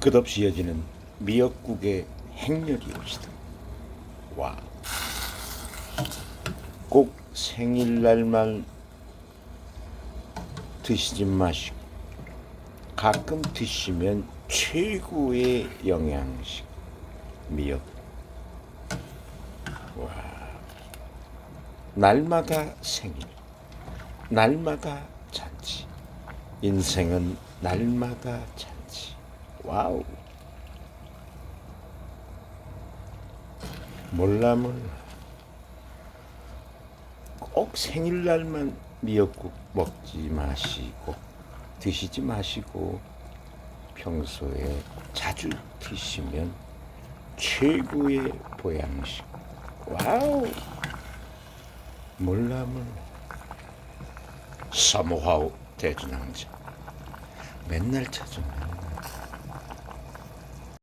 끝없이 이어지는 미역국의 행렬이 오시다. 와. 꼭 생일날만 드시지 마시고 가끔 드시면 최고의 영양식 미역. 와. 날마다 생일, 날마다 잔치. 인생은 날마다 잔치. 와우. 몰라 몰라. 꼭 생일날만 미역국 먹지 마시고 드시지 마시고 평소에 자주 드시면 최고의 보양식. 와우. 몰라 몰라. 사모하우 대준왕자. 맨날 찾으면